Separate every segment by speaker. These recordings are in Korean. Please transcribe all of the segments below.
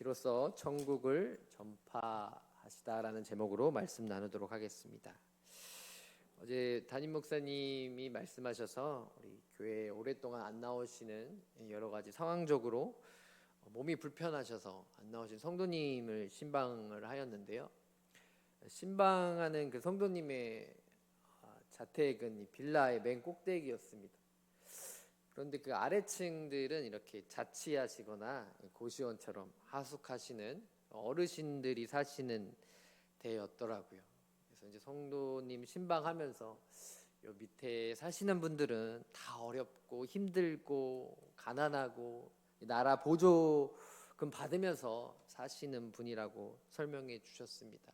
Speaker 1: 비로소 천국을 전파하시다라는 제목으로 말씀 나누도록 하겠습니다. 어제 담임 목사님이 말씀하셔서 우리 교회에 오랫동안 안 나오시는 여러 가지 상황적으로 몸이 불편하셔서 안 나오신 성도님을 신방을 하였는데요. 신방하는 그 성도님의 아, 자택은 이 빌라의 맨 꼭대기였습니다. 그런데 그 아래층들은 이렇게 자취하시거나 고시원처럼 하숙하시는 어르신들이 사시는 데였더라고요. 그래서 이제 성도님 신방하면서 요 밑에 사시는 분들은 다 어렵고 힘들고 가난하고 나라 보조금 받으면서 사시는 분이라고 설명해 주셨습니다.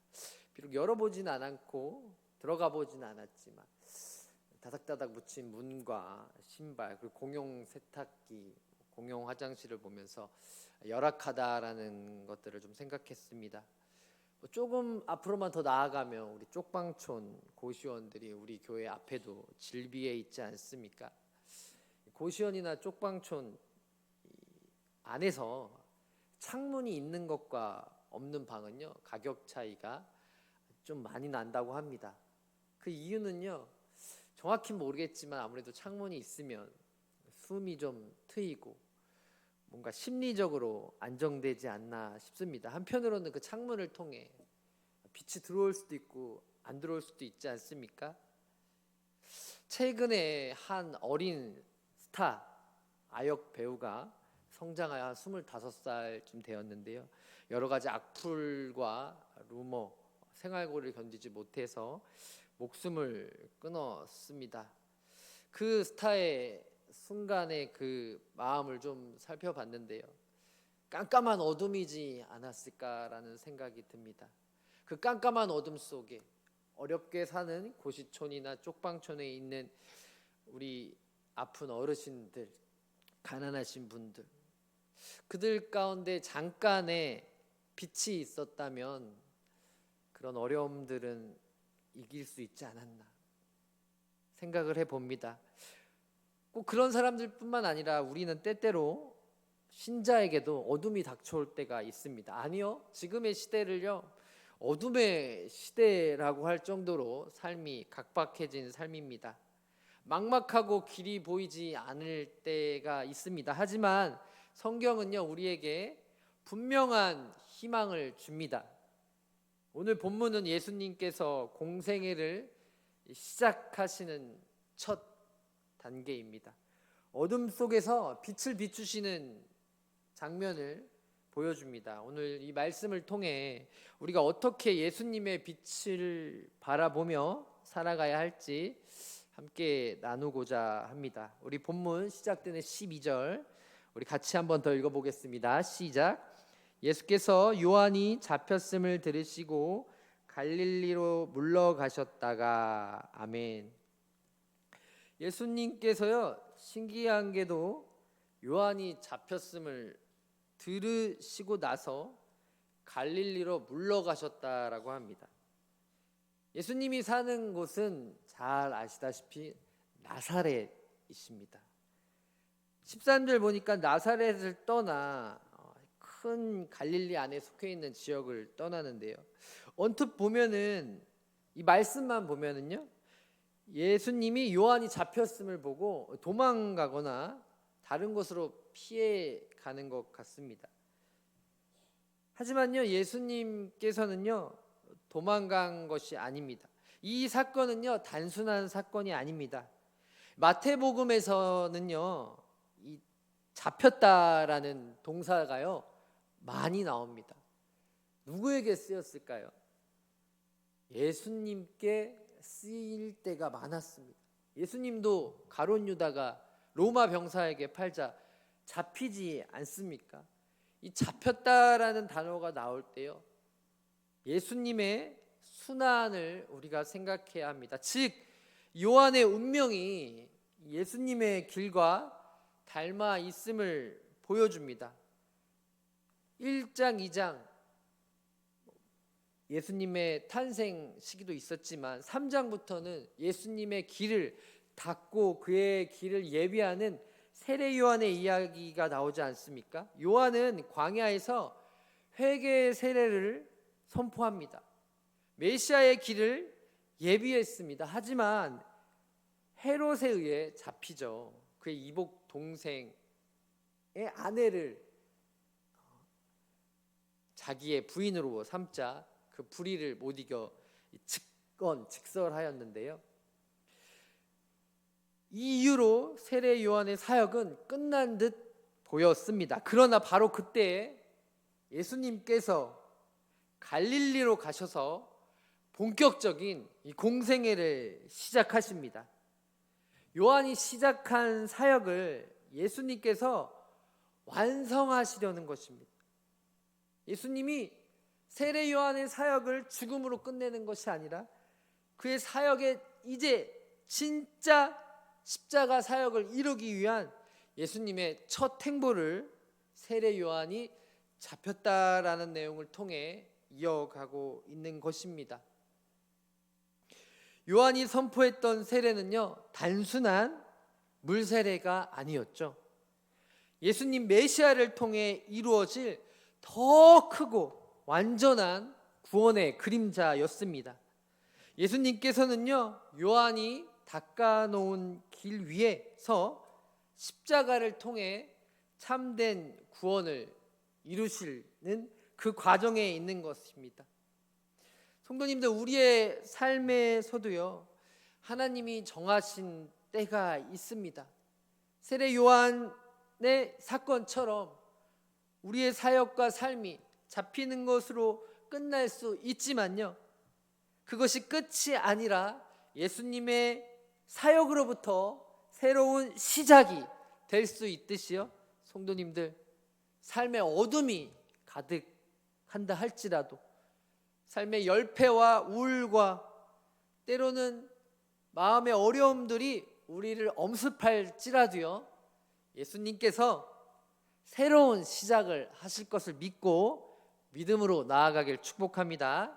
Speaker 1: 비록 열어보진 않았고 들어가 보진 않았지만 다닥다닥 붙인 문과 신발 그리고 공용 세탁기, 공용 화장실을 보면서 열악하다라는 것들을 좀 생각했습니다. 뭐 조금 앞으로만 더 나아가면 우리 쪽방촌 고시원들이 우리 교회 앞에도 질비해 있지 않습니까? 고시원이나 쪽방촌 안에서 창문이 있는 것과 없는 방은요 가격 차이가 좀 많이 난다고 합니다. 그 이유는요 정확히 모르겠지만 아무래도 창문이 있으면 숨이 좀 트이고 뭔가 심리적으로 안정되지 않나 싶습니다. 한편으로는 그 창문을 통해 빛이 들어올 수도 있고 안 들어올 수도 있지 않습니까? 최근에 한 어린 스타 아역 배우가 성장하여 한 25살쯤 되었는데요. 여러 가지 악플과 루머, 생활고를 견디지 못해서 목숨을 끊었습니다. 그 스타의 순간의 그 마음을 좀 살펴봤는데요. 깜깜한 어둠이지 않았을까라는 생각이 듭니다. 그 깜깜한 어둠 속에 어렵게 사는 고시촌이나 쪽방촌에 있는 우리 아픈 어르신들, 가난하신 분들, 그들 가운데 잠깐의 빛이 있었다면 그런 어려움들은 이길 수 있지 않았나 생각을 해봅니다. 꼭 그런 사람들뿐만 아니라 우리는 때때로 신자에게도 어둠이 닥쳐올 때가 있습니다. 아니요, 지금의 시대를요 어둠의 시대라고 할 정도로 삶이 각박해진 삶입니다. 막막하고 길이 보이지 않을 때가 있습니다. 하지만 성경은요 우리에게 분명한 희망을 줍니다. 오늘 본문은 예수님께서 공생애를 시작하시는 첫 단계입니다. 어둠 속에서 빛을 비추시는 장면을 보여줍니다. 오늘 이 말씀을 통해 우리가 어떻게 예수님의 빛을 바라보며 살아가야 할지 함께 나누고자 합니다. 우리 본문 시작되는 12절 우리 같이 한번 더 읽어보겠습니다. 시작. 예수께서 요한이 잡혔음을 들으시고 갈릴리로 물러가셨다가 아멘. 예수님께서요 신기한 게도 요한이 잡혔음을 들으시고 나서 갈릴리로 물러가셨다라고 합니다. 예수님이 사는 곳은 잘 아시다시피 나사렛이십니다. 13절 보니까 나사렛을 떠나 어, 큰 갈릴리 안에 속해 있는 지역을 떠나는데요. 언뜻 보면은 이 말씀만 보면은요. 예수님이 요한이 잡혔음을 보고 도망가거나 다른 곳으로 피해 가는 것 같습니다. 하지만요, 예수님께서는요, 도망간 것이 아닙니다. 이 사건은요, 단순한 사건이 아닙니다. 마태복음에서는요, 이 잡혔다라는 동사가요, 많이 나옵니다. 누구에게 쓰였을까요? 예수님께 쓰일 때가 많았습니다. 예수님도 가론 유다가 로마 병사에게 팔자 잡히지 않습니까? 이 잡혔다라는 단어가 나올 때요. 예수님의 순환을 우리가 생각해야 합니다. 즉 요한의 운명이 예수님의 길과 닮아 있음을 보여줍니다. 1장, 2장 예수님의 탄생 시기도 있었지만 3장부터는 예수님의 길을 닫고 그의 길을 예비하는 세례 요한의 이야기가 나오지 않습니까? 요한은 광야에서 회개의 세례를 선포합니다. 메시아의 길을 예비했습니다. 하지만 헤롯에 의해 잡히죠. 그의 이복 동생의 아내를 자기의 부인으로 삼자 그 불의를 못 이겨 직건 직설하였는데요. 이 이유로 세례 요한의 사역은 끝난 듯 보였습니다. 그러나 바로 그때 예수님께서 갈릴리로 가셔서 본격적인 이 공생애를 시작하십니다. 요한이 시작한 사역을 예수님께서 완성하시려는 것입니다. 예수님이 세례 요한의 사역을 죽음으로 끝내는 것이 아니라 그의 사역에 이제 진짜 십자가 사역을 이루기 위한 예수님의 첫 행보를 세례 요한이 잡혔다라는 내용을 통해 이어가고 있는 것입니다. 요한이 선포했던 세례는요, 단순한 물 세례가 아니었죠. 예수님 메시아를 통해 이루어질 더 크고 완전한 구원의 그림자였습니다. 예수님께서는요, 요한이 닦아놓은 길 위에서 십자가를 통해 참된 구원을 이루시는 그 과정에 있는 것입니다. 성도님들 우리의 삶에서도요 하나님이 정하신 때가 있습니다. 세례 요한의 사건처럼 우리의 사역과 삶이 잡히는 것으로 끝날 수 있지만요. 그것이 끝이 아니라 예수님의 사역으로부터 새로운 시작이 될 수 있듯이요. 성도님들 삶의 어둠이 가득한다 할지라도 삶의 열패와 우울과 때로는 마음의 어려움들이 우리를 엄습할지라도요. 예수님께서 새로운 시작을 하실 것을 믿고 믿음으로 나아가길 축복합니다.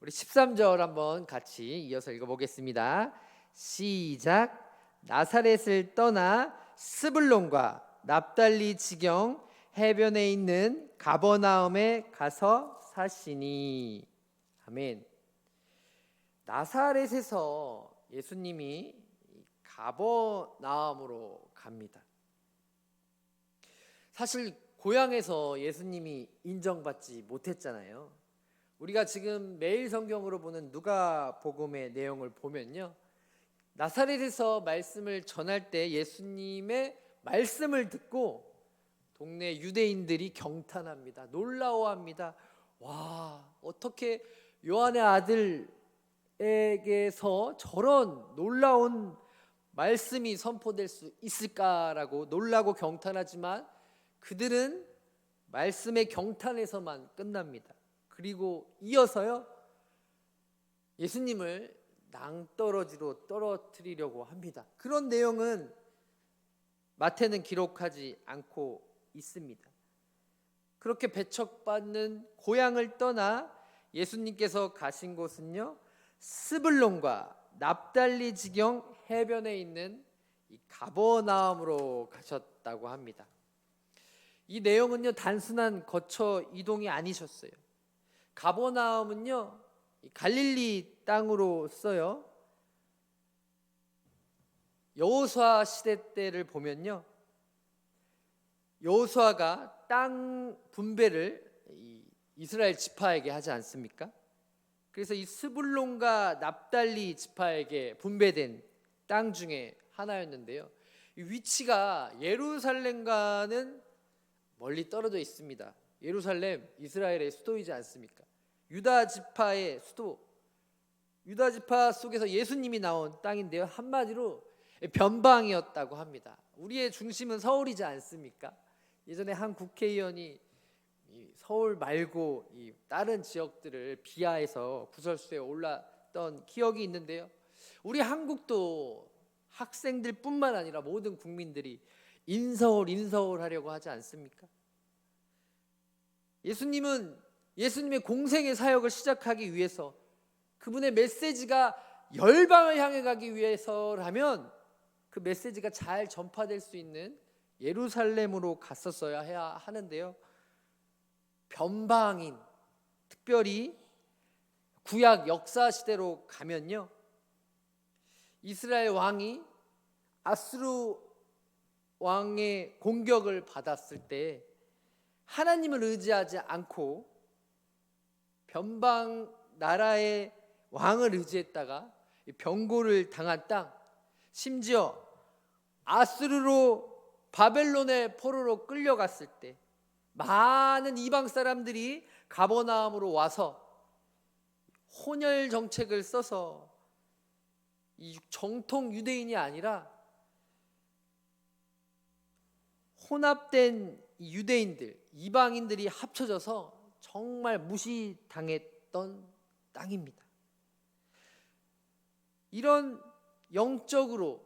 Speaker 1: 우리 13절 한번 같이 이어서 읽어보겠습니다. 시작. 나사렛을 떠나 스불론과 납달리 지경 해변에 있는 가버나움에 가서 사시니 아멘. 나사렛에서 예수님이 가버나움으로 갑니다. 사실 고향에서 예수님이 인정받지 못했잖아요. 우리가 지금 매일 성경으로 보는 누가 복음의 내용을 보면요. 나사렛에서 말씀을 전할 때 예수님의 말씀을 듣고 동네 유대인들이 경탄합니다. 놀라워합니다. 와, 어떻게 요한의 아들에게서 저런 놀라운 말씀이 선포될 수 있을까라고 놀라고 경탄하지만 그들은 말씀의 경탄에서만 끝납니다. 그리고 이어서요. 예수님을 낭떠러지로 떨어뜨리려고 합니다. 그런 내용은 마태는 기록하지 않고 있습니다. 그렇게 배척받는 고향을 떠나 예수님께서 가신 곳은요 스불론과 납달리 지경 해변에 있는 이 가버나움으로 가셨다고 합니다. 이 내용은요 단순한 거처 이동이 아니셨어요. 가버나움은요 갈릴리 땅으로써요 여호수아 시대 때를 보면요 여호수아가 땅 분배를 이스라엘 지파에게 하지 않습니까? 그래서 이 스불론과 납달리 지파에게 분배된 땅 중에 하나였는데요. 위치가 예루살렘과는 멀리 떨어져 있습니다. 예루살렘 이스라엘의 수도이지 않습니까? 유다 지파의 수도 유다 지파 속에서 예수님이 나온 땅인데요. 한마디로 변방이었다고 합니다. 우리의 중심은 서울이지 않습니까? 예전에 한 국회의원이 서울 말고 이 다른 지역들을 비하해서 구설수에 올랐던 기억이 있는데요. 우리 한국도 학생들뿐만 아니라 모든 국민들이 인서울 인서울 하려고 하지 않습니까? 예수님은 예수님의 공생의 사역을 시작하기 위해서 그분의 메시지가 열방을 향해 가기 위해서라면 그 메시지가 잘 전파될 수 있는 예루살렘으로 갔었어야 해야 하는데요. 변방인 특별히 구약 역사 시대로 가면요. 이스라엘 왕이 아스루 왕의 공격을 받았을 때 하나님을 의지하지 않고 변방 나라의 왕을 의지했다가 병고를 당한 땅 심지어 아스루로 바벨론의 포로로 끌려갔을 때 많은 이방 사람들이 가버나움으로 와서 혼혈 정책을 써서 이 정통 유대인이 아니라 혼합된 이 유대인들, 이방인들이 합쳐져서 정말 무시당했던 땅입니다. 이런 영적으로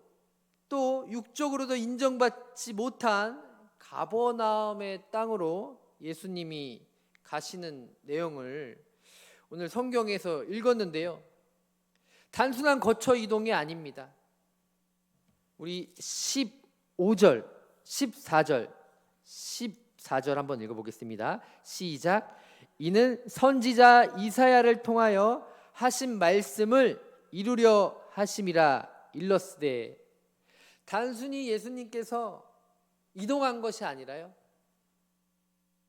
Speaker 1: 또 육적으로도 인정받지 못한 가버나움의 땅으로 예수님이 가시는 내용을 오늘 성경에서 읽었는데요. 단순한 거처 이동이 아닙니다. 우리 15절, 14절, 14절 한번 읽어보겠습니다. 시작. 이는 선지자 이사야를 통하여 하신 말씀을 이루려 하심이라 일렀으되 단순히 예수님께서 이동한 것이 아니라요.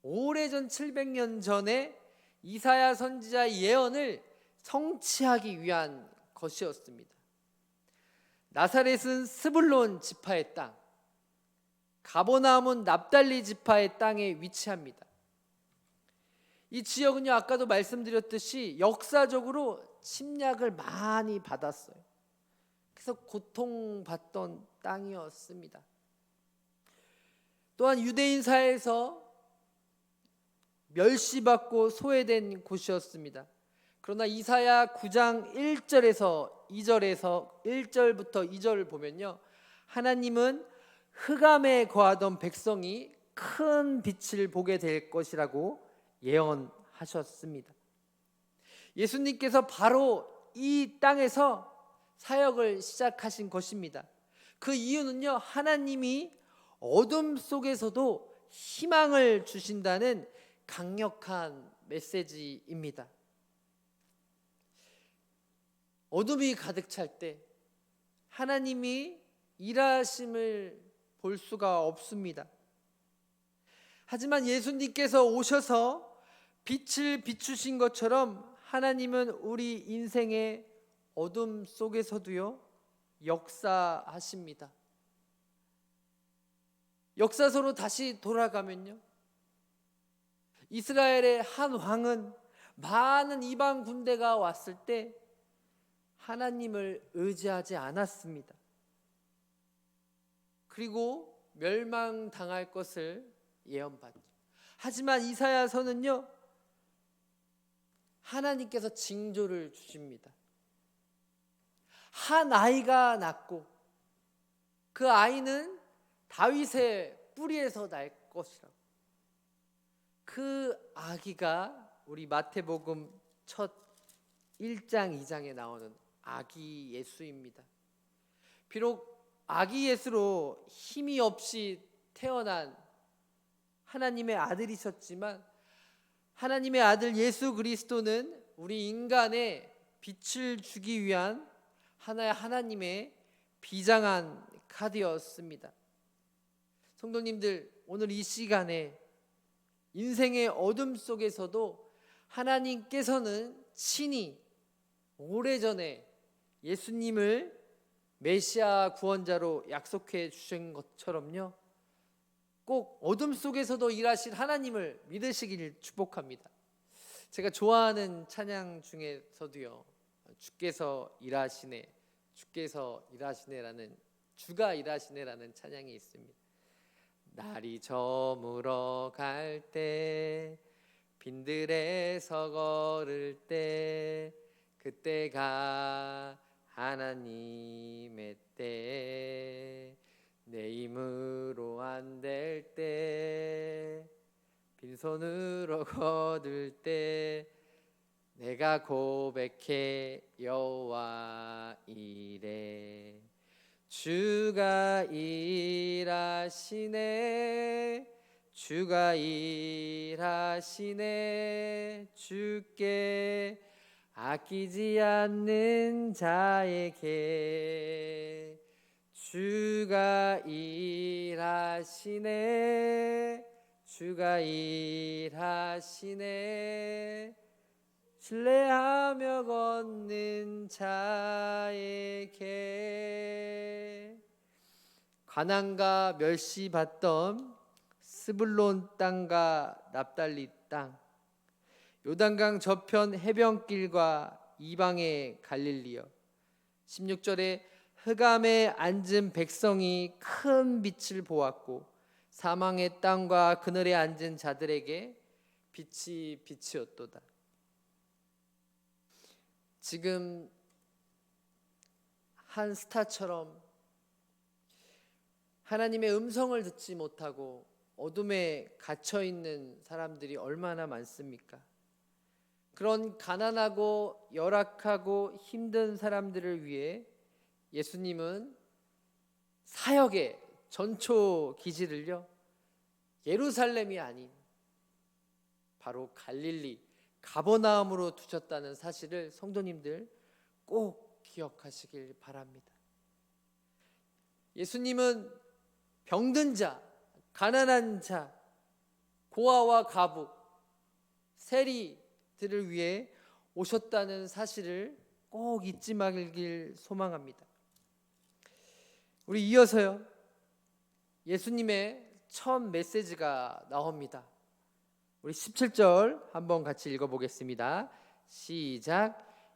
Speaker 1: 오래전 700년 전에 이사야 선지자 예언을 성취하기 위한 것이었습니다. 나사렛은 스불론 지파의 땅, 가보나움은 납달리 지파의 땅에 위치합니다. 이 지역은요 아까도 말씀드렸듯이 역사적으로 침략을 많이 받았어요. 그래서 고통받던 땅이었습니다. 또한 유대인 사회에서 멸시받고 소외된 곳이었습니다. 그러나 이사야 9장 1절에서 2절에서 1절부터 2절을 보면요. 하나님은 흑암에 거하던 백성이 큰 빛을 보게 될 것이라고 예언하셨습니다. 예수님께서 바로 이 땅에서 사역을 시작하신 것입니다. 그 이유는요, 하나님이 어둠 속에서도 희망을 주신다는 강력한 메시지입니다. 어둠이 가득 찰 때 하나님이 일하심을 볼 수가 없습니다. 하지만 예수님께서 오셔서 빛을 비추신 것처럼 하나님은 우리 인생의 어둠 속에서도요, 역사하십니다. 역사서로 다시 돌아가면요. 이스라엘의 한 왕은 많은 이방 군대가 왔을 때 하나님을 의지하지 않았습니다. 그리고 멸망당할 것을 예언받죠. 하지만 이사야서는요. 하나님께서 징조를 주십니다. 한 아이가 낳고 그 아이는 다윗의 뿌리에서 날 것이라고. 그 아기가 우리 마태복음 첫 1장 2장에 나오는 아기 예수입니다. 비록 아기 예수로 힘이 없이 태어난 하나님의 아들이셨지만 하나님의 아들 예수 그리스도는 우리 인간의 빛을 주기 위한 하나의 하나님의 비장한 카드였습니다. 성도님들 오늘 이 시간에 인생의 어둠 속에서도 하나님께서는 친히 오래전에 예수님을 메시아 구원자로 약속해 주신 것처럼요. 꼭 어둠 속에서도 일하실 하나님을 믿으시길 축복합니다. 제가 좋아하는 찬양 중에서도요. 주께서 일하시네, 주께서 일하시네라는 주가 일하시네라는 찬양이 있습니다. 날이 저물어 갈 때 빈들에서 걸을 때 그때가 하나님의 때내 힘으로 안 될 때 빈손으로 거둘 때 내가 고백해 여호와 이래. 주가 일하시네 주가 일하시네 주께 아끼지 않는 자에게 주가 일하시네. 주가 일하시네. 신뢰하며 걷는 자에게 가난과 멸시받던 스불론 땅과 납달리 땅 요단강 저편 해변길과 이방의 갈릴리여 16절에 흑암에 앉은 백성이 큰 빛을 보았고 사망의 땅과 그늘에 앉은 자들에게 빛이 빛이었도다. 지금 한 스타처럼 하나님의 음성을 듣지 못하고 어둠에 갇혀 있는 사람들이 얼마나 많습니까? 그런 가난하고 열악하고 힘든 사람들을 위해 예수님은 사역의 전초 기지를요 예루살렘이 아닌 바로 갈릴리 가버나움으로 두셨다는 사실을 성도님들 꼭 기억하시길 바랍니다. 예수님은 병든 자, 가난한 자, 고아와 가부, 세리 들을 위해 오셨다는 사실을 꼭 잊지 말길 소망합니다. 우리 이어서요. 예수님의 첫 메시지가 나옵니다. 우리 17절 한번 같이 읽어 보겠습니다. 시작.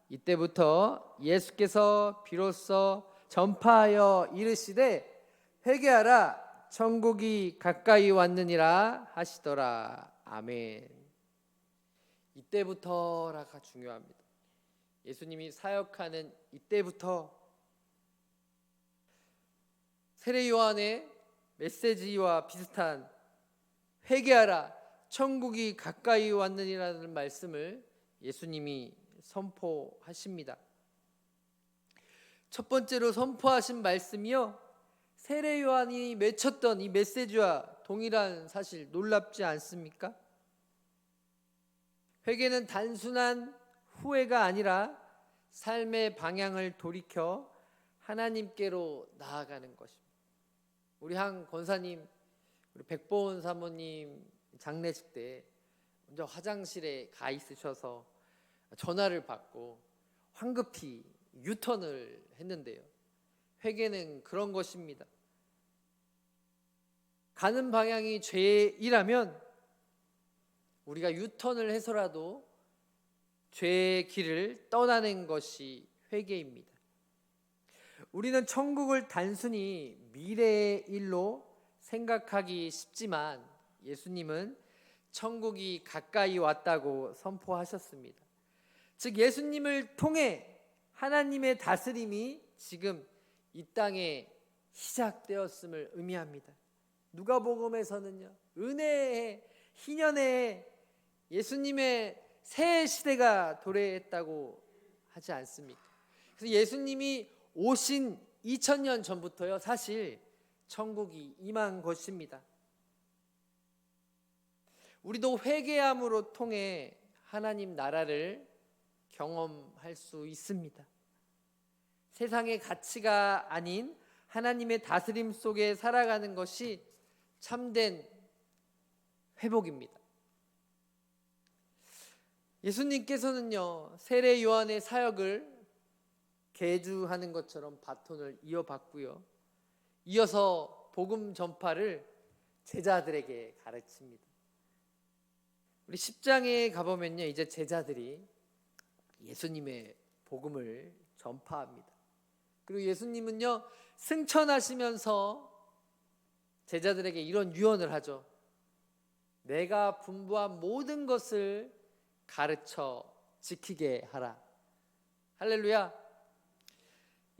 Speaker 1: 이때부터 예수께서 비로소 전파하여 이르시되 회개하라 천국이 가까이 왔느니라 하시더라. 아멘. 이때부터라가 중요합니다. 예수님이 사역하는 이때부터 세례 요한의 메시지와 비슷한 회개하라 천국이 가까이 왔느니라는 말씀을 예수님이 선포하십니다. 첫 번째로 선포하신 말씀이요. 세례 요한이 맺혔던 이 메시지와 동일한 사실 놀랍지 않습니까? 회개는 단순한 후회가 아니라 삶의 방향을 돌이켜 하나님께로 나아가는 것입니다. 우리 한 권사님, 우리 백보은 사모님 장례식 때 먼저 화장실에 가 있으셔서 전화를 받고 황급히 유턴을 했는데요. 회개는 그런 것입니다. 가는 방향이 죄이라면 우리가 유턴을 해서라도 죄의 길을 떠나는 것이 회개입니다. 우리는 천국을 단순히 미래의 일로 생각하기 쉽지만 예수님은 천국이 가까이 왔다고 선포하셨습니다. 즉 예수님을 통해 하나님의 다스림이 지금 이 땅에 시작되었음을 의미합니다. 누가복음에서는요. 은혜의 희년의 예수님의 새 시대가 도래했다고 하지 않습니까? 그래서 예수님이 오신 2000년 전부터요. 사실 천국이 임한 것입니다. 우리도 회개함으로 통해 하나님 나라를 경험할 수 있습니다. 세상의 가치가 아닌 하나님의 다스림 속에 살아가는 것이 참된 회복입니다. 예수님께서는요, 세례 요한의 사역을 개주하는 것처럼 바톤을 이어받고요. 이어서 복음 전파를 제자들에게 가르칩니다. 우리 10장에 가보면요. 이제 제자들이 예수님의 복음을 전파합니다. 그리고 예수님은요. 승천하시면서 제자들에게 이런 유언을 하죠. 내가 분부한 모든 것을 가르쳐 지키게 하라. 할렐루야.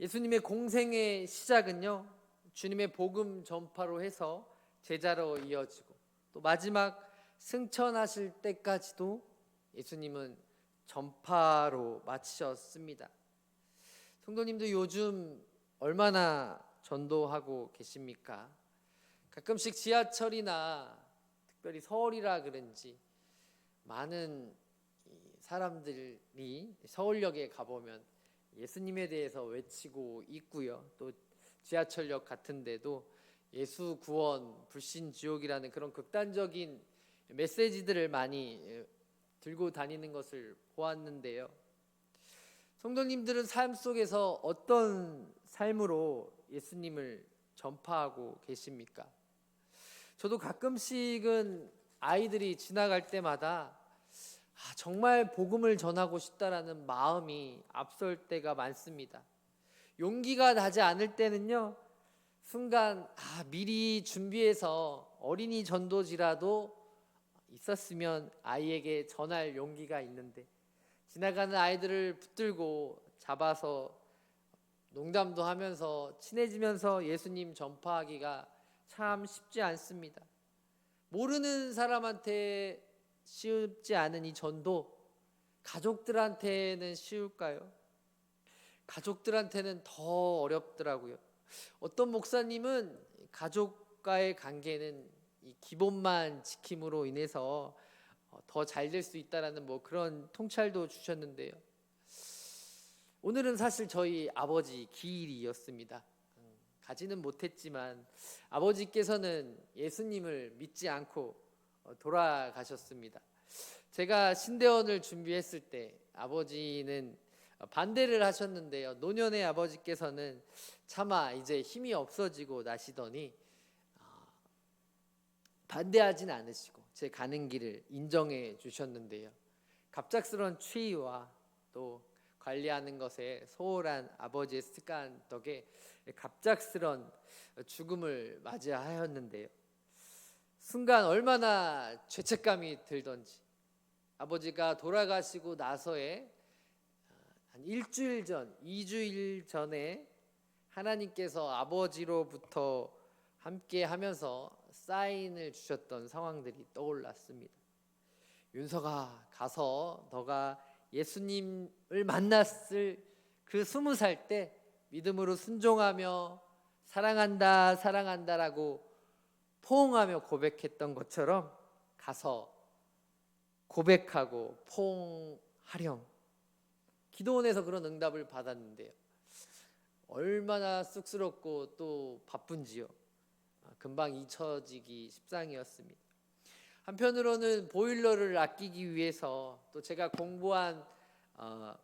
Speaker 1: 예수님의 공생의 시작은요. 주님의 복음 전파로 해서 제자로 이어지고 또 마지막 승천하실 때까지도 예수님은 전파로 마치셨습니다. 성도님도 요즘 얼마나 전도하고 계십니까? 가끔씩 지하철이나 특별히 서울이라 그런지 많은 이 사람들이 서울역에 가보면 예수님에 대해서 외치고 있고요. 또 지하철역 같은데도 예수 구원 불신 지옥이라는 그런 극단적인 메시지들을 많이 예, 들고 다니는 것을 보았는데요. 성도님들은 삶 속에서 어떤 삶으로 예수님을 전파하고 계십니까? 저도 가끔씩은 아이들이 지나갈 때마다 아, 정말 복음을 전하고 싶다라는 마음이 앞설 때가 많습니다. 용기가 나지 않을 때는요, 순간 아, 미리 준비해서 어린이 전도지라도 있었으면 아이에게 전할 용기가 있는데 지나가는 아이들을 붙들고 잡아서 농담도 하면서 친해지면서 예수님 전파하기가 참 쉽지 않습니다. 모르는 사람한테 쉽지 않은 이 전도 가족들한테는 쉬울까요? 가족들한테는 더 어렵더라고요. 어떤 목사님은 가족과의 관계는 이 기본만 지킴으로 인해서 어, 더잘 될 수 있다라는 뭐 그런 통찰도 주셨는데요. 오늘은 사실 저희 아버지 기일이었습니다. 음, 가지는 못했지만 아버지께서는 예수님을 믿지 않고 어, 돌아가셨습니다. 제가 신대원을 준비했을 때 아버지는 반대를 하셨는데요. 노년의 아버지께서는 차마 이제 힘이 없어지고 나시더니 어, 반대하진 않으시고 제 가는 길을 인정해 주셨는데요. 갑작스런 추위와 또 관리하는 것에 소홀한 아버지의 습관 덕에 갑작스런 죽음을 맞이하였는데요. 순간 얼마나 죄책감이 들던지 아버지가 돌아가시고 나서의 한 일주일 전, 이주일 전에 하나님께서 아버지로부터 함께 하면서 사인을 주셨던 상황들이 떠올랐습니다. 윤서가 가서 너가 예수님을 만났을 그 스무 살 때 믿음으로 순종하며 사랑한다 사랑한다라고 포옹하며 고백했던 것처럼 가서 고백하고 포옹하렴 기도원에서 그런 응답을 받았는데요. 얼마나 쑥스럽고 또 바쁜지요. 아, 금방 잊혀지기 십상이었습니다. 한편으로는 보일러를 아끼기 위해서 또 제가 공부한 어,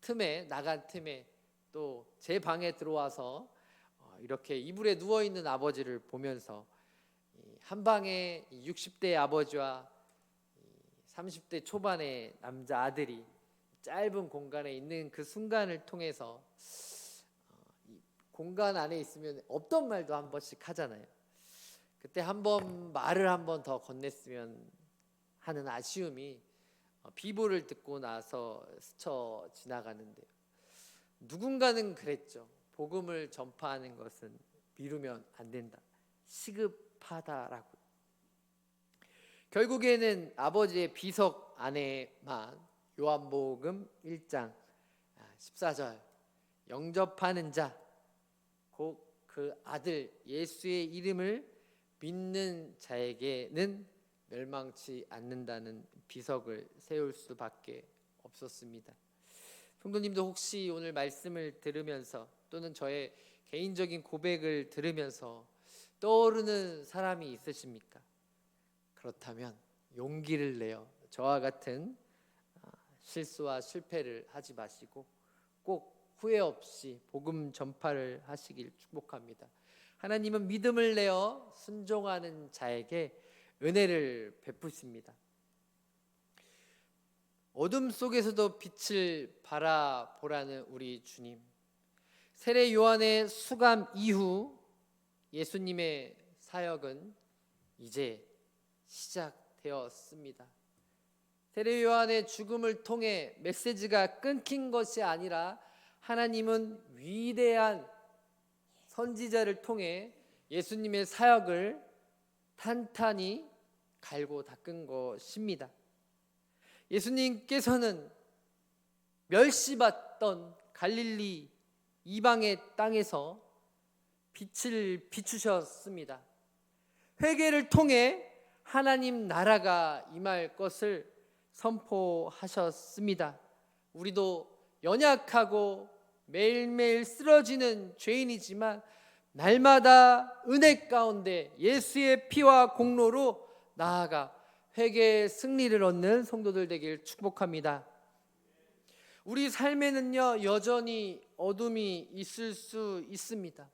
Speaker 1: 틈에 나간 틈에 또 제 방에 들어와서 어, 이렇게 이불에 누워 있는 아버지를 보면서 한 방에 60대 아버지와 30대 초반의 남자 아들이 짧은 공간에 있는 그 순간을 통해서 어, 공간 안에 있으면 없던 말도 한 번씩 하잖아요. 그때 한 번 말을 한 번 더 건넸으면 하는 아쉬움이 어, 비보를 듣고 나서 스쳐 지나가는데요. 누군가는 그랬죠. 복음을 전파하는 것은 미루면 안 된다. 시급 하다라고. 결국에는 아버지의 비석 안에만 요한복음 1장 14절 아, 영접하는 자 곧 그 아들 예수의 이름을 믿는 자에게는 멸망치 않는다는 비석을 세울 수밖에 없었습니다. 성도님도 혹시 오늘 말씀을 들으면서 또는 저의 개인적인 고백을 들으면서 떠오르는 사람이 있으십니까? 그렇다면 용기를 내어 저와 같은 아, 실수와 실패를 하지 마시고 꼭 후회 없이 복음 전파를 하시길 축복합니다. 하나님은 믿음을 내어 순종하는 자에게 은혜를 베푸십니다. 어둠 속에서도 빛을 바라보라는 우리 주님. 세례 요한의 수감 이후 예수님의 사역은 이제 시작되었습니다. 세례 요한의 죽음을 통해 메시지가 끊긴 것이 아니라 하나님은 위대한 선지자를 통해 예수님의 사역을 탄탄히 갈고 닦은 것입니다. 예수님께서는 멸시받던 갈릴리 이방의 땅에서 빛을 비추셨습니다. 회개를 통해 하나님 나라가 임할 것을 선포하셨습니다. 우리도 연약하고 매일매일 쓰러지는 죄인이지만 날마다 은혜 가운데 예수의 피와 공로로 나아가 회개의 승리를 얻는 성도들 되길 축복합니다. 우리 삶에는요 여전히 어둠이 있을 수 있습니다.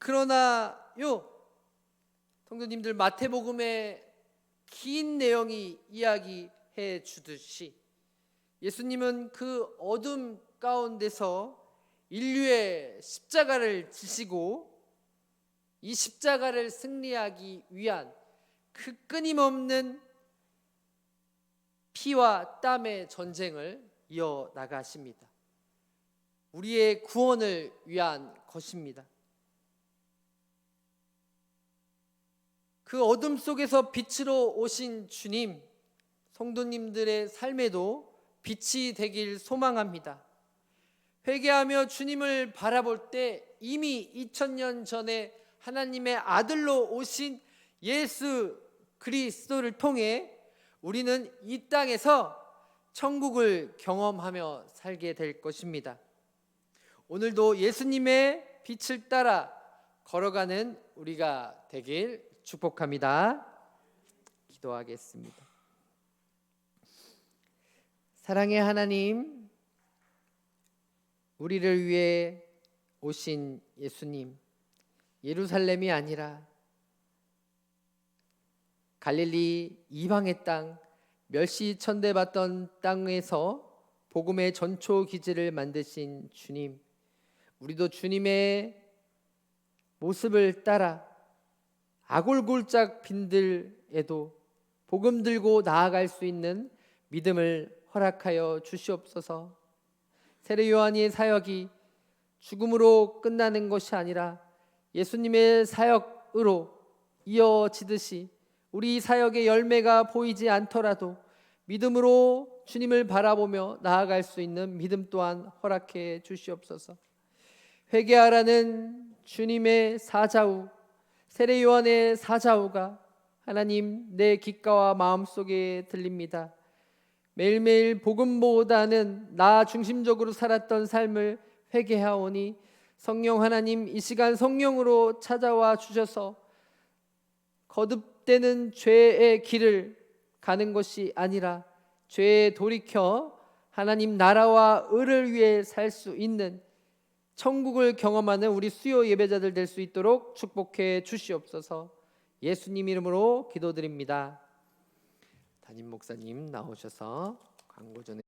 Speaker 1: 그러나요 성도님들 마태복음의 긴 내용이 이야기해 주듯이 예수님은 그 어둠 가운데서 인류의 십자가를 지시고 이 십자가를 승리하기 위한 그 끊임없는 피와 땀의 전쟁을 이어 나가십니다. 우리의 구원을 위한 것입니다. 그 어둠 속에서 빛으로 오신 주님, 성도님들의 삶에도 빛이 되길 소망합니다. 회개하며 주님을 바라볼 때 이미 2000년 전에 하나님의 아들로 오신 예수 그리스도를 통해 우리는 이 땅에서 천국을 경험하며 살게 될 것입니다. 오늘도 예수님의 빛을 따라 걸어가는 우리가 되길 축복합니다. 기도하겠습니다. 사랑의 하나님, 우리를 위해 오신 예수님, 예루살렘이 아니라 갈릴리 이방의 땅, 멸시 천대받던 땅에서 복음의 전초 기지를 만드신 주님, 우리도 주님의 모습을 따라 아골골짝 빈들에도 복음 들고 나아갈 수 있는 믿음을 허락하여 주시옵소서. 세례 요한의 사역이 죽음으로 끝나는 것이 아니라 예수님의 사역으로 이어지듯이 우리 사역의 열매가 보이지 않더라도 믿음으로 주님을 바라보며 나아갈 수 있는 믿음 또한 허락해 주시옵소서. 회개하라는 주님의 사자우 세례 요한의 사자우가 하나님 내 귓가와 마음속에 들립니다. 매일매일 복음 보다는 나 중심적으로 살았던 삶을 회개하오니 성령 하나님 이 시간 성령으로 찾아와 주셔서 거듭되는 죄의 길을 가는 것이 아니라 죄에 돌이켜 하나님 나라와 의를 위해 살 수 있는 천국을 경험하는 우리 수요 예배자들 될 수 있도록 축복해 주시옵소서. 예수님 이름으로 기도드립니다. 담임 목사님 나오셔서 광고 전에